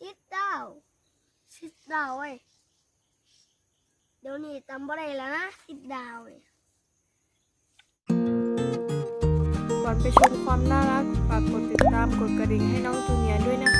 sit down sit down เว้ยเดี๋ยวนี้จำบ่ได้แล้วนะ sit down เว้ยก่อนไปชมความน่ารักฝากกดติดตามกดกระดิ่งให้น้องจูเนียร์ด้วยนะคะ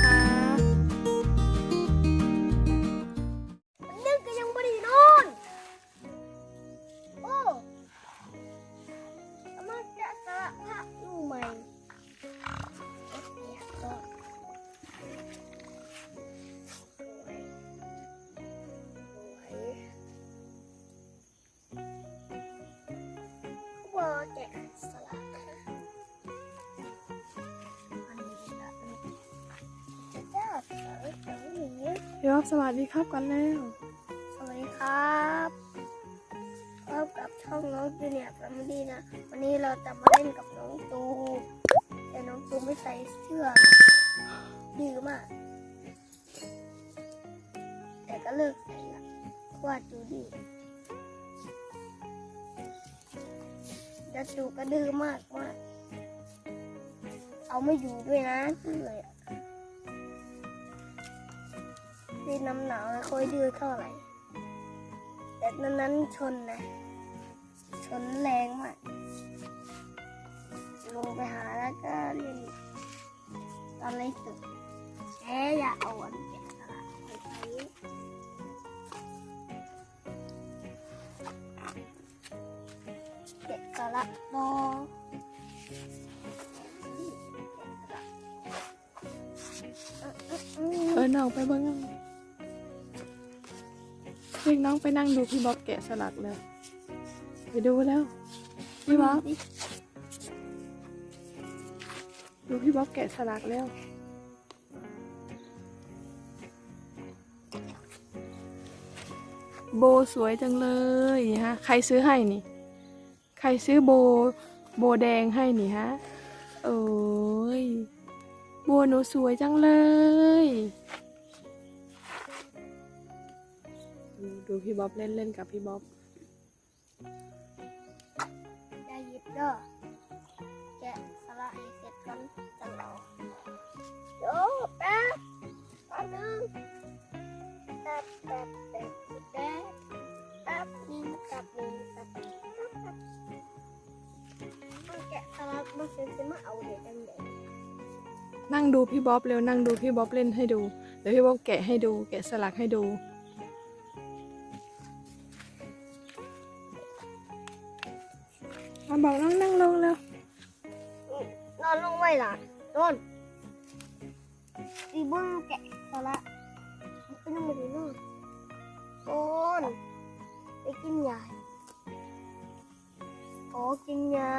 แกะสลักยวยอย่างนี้พี่อ๊อฟสวัสดีครับกันแล้ว สวัสดีครับพบกับช่องน้องจูเนียร์แฟมิลี่นะ วันนี้เราจะมาเล่นกับน้องตูแต่น้องตูไม่ใส่เสื้อดื้อมาก แต่ก็เลิกใส่ละเพราะว่าจูดื้อ แล้วจูก็ดื้อมากมากเอาไม่อยู่ด้วยนะดื้อเลยอะที่น้ำหนาวไม่ค่อยดื้อเท่าไหร่ แต่นั้นนั้นชนนะ ชนแรงมาก ลงไปหาแล้วก็เล่นตอนเล่นตึกแค่อย่าเอาอันแกะสลักไปใช้ แกะสลักรออืมเออน้องไปเบิ้งเรียกน้องไปนั่งดูพี่บ๊อบแกะสลักเลยไปดูแล้ว พี่บ๊อบดูพี่บ๊อบแกะสลักแล้วโบสวยจังเลยฮะ ใครซื้อให้นี่ ใครซื้อโบ โบแดงให้นี่ฮะ โอ้ย โบหนูสวยจังเลย ดูพี่บ๊อบเล่นเล่นกับพี่บ๊อบ ลักมาเสร็จะมาเอาเดี๋ยวจังเดี๋ยวนั่งดูพี่บ๊อบเร็วนั่งดูพี่บ๊อบเล่นให้ดู เดี๋ยวพี่บ๊อบแกะให้ดู แกะสลักให้ดู มาบอกน้องนั่งลงแล้วนอนลงไว้ล่ะนอนอีบิ้งแกะสลักมันเป็นยังไงนอนโอนไปกินยาโอ้กินยา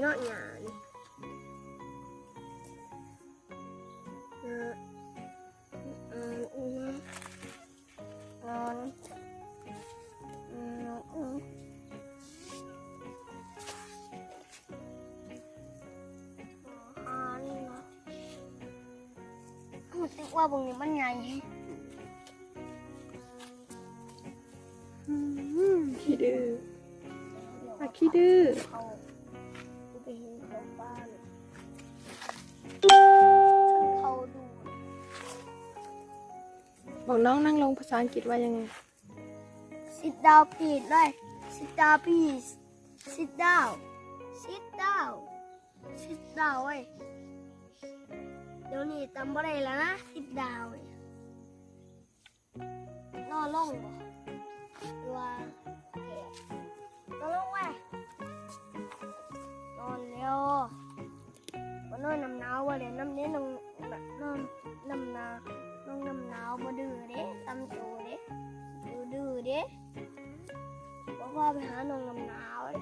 เนาะยานี่เออเอออืมนอนมันติว่าบางนี้มันใหญ่ขี้ดื้อขี้ดื้อ บ้านเขาดูบอกน้องนั่งลงภาษาอังกฤษว่ายังไง sit down please เลย sit down please sit down sit down sit down เว้ยเดี๋ยวนี้จำบ่ได้แล้วนะ sit down นอนลงบ่ นอยน้ำหนาวบ่เลยน้ำเนี้ยน้องน้องน้ำหนาวน้องน้ำหนาวบ่ดื้อเด้ตำโจเด้ดื้อดื้อเด้บ่พาไปหาน้องน้ำหนาวเด้